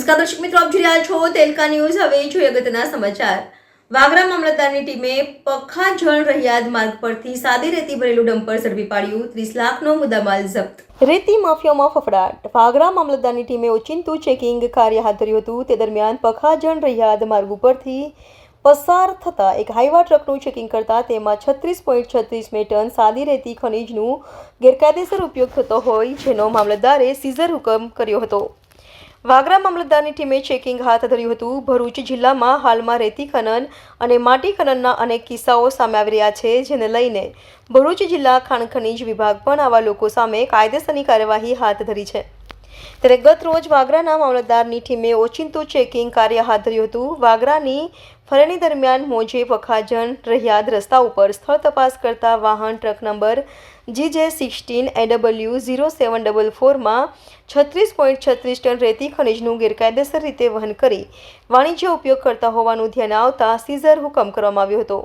નમસ્કાર દર્શક મિત્રો, આપ જોઈ રહ્યા છો તેલકા ન્યૂઝ. હવે જોઈએ અગત્યના સમાચાર. વાગરા મામલતદારની ટીમે પખાજણ રહિયાદ માર્ગ પરથી સાદી રેતી ભરેલું ડમ્પર ઝડપી પાડ્યું. ત્રીસ લાખનો મુદ્દામાલ જપ્ત. રેતી માફિયામાં ફફડાટ. વાગરા મામલતદારની ટીમે ઓચિંતું ચેકિંગ કાર્ય હાથ ધર્યું હતું. તે દરમિયાન પખાજણ રહિયાદ માર્ગ ઉપરથી પસાર થતા એક હાઈવા ટ્રકનું ચેકિંગ કરતા તેમાં છત્રીસ પોઈન્ટ છત્રીસ ટન સાદી રેતી ખનીજનું ગેરકાયદેસર ઉપયોગ થતો હોય, જેનો મામલતદારે સીઝર હુકમ કર્યો હતો. વાગરા મામલતદારની ટીમે ચેકિંગ હાથ ધર્યું હતું. ભરૂચ જિલ્લામાં હાલમાં રેતી ખનન અને માટી ખનનના અનેક કિસ્સાઓ સામે આવી રહ્યા છે, જેને લઈને ભરૂચ જિલ્લા ખાણ ખનીજ વિભાગ પણ આવા લોકો સામે કાયદેસરની કાર્યવાહી હાથ ધરી છે. ત્યારે ગત રોજ વાગરાના મામલતદારની ટીમે ઓચિંતું ચેકિંગ કાર્ય હાથ ધર્યું હતું. વાગરાની ફરણી દરમિયાન મોજે વખાજણ રહિયાદ રસ્તા ઉપર સ્થળ તપાસ કરતા વાહન truck number GJ sixteen A W zero seven double ફોરમાં છત્રીસ પોઈન્ટ છત્રીસ ટન રેતી ખનિજનું ગેરકાયદેસર રીતે વહન કરી વાણિજ્ય ઉપયોગ કરતા હોવાનું ધ્યાન આવતા સીઝર હુકમ કરવામાં આવ્યો હતો.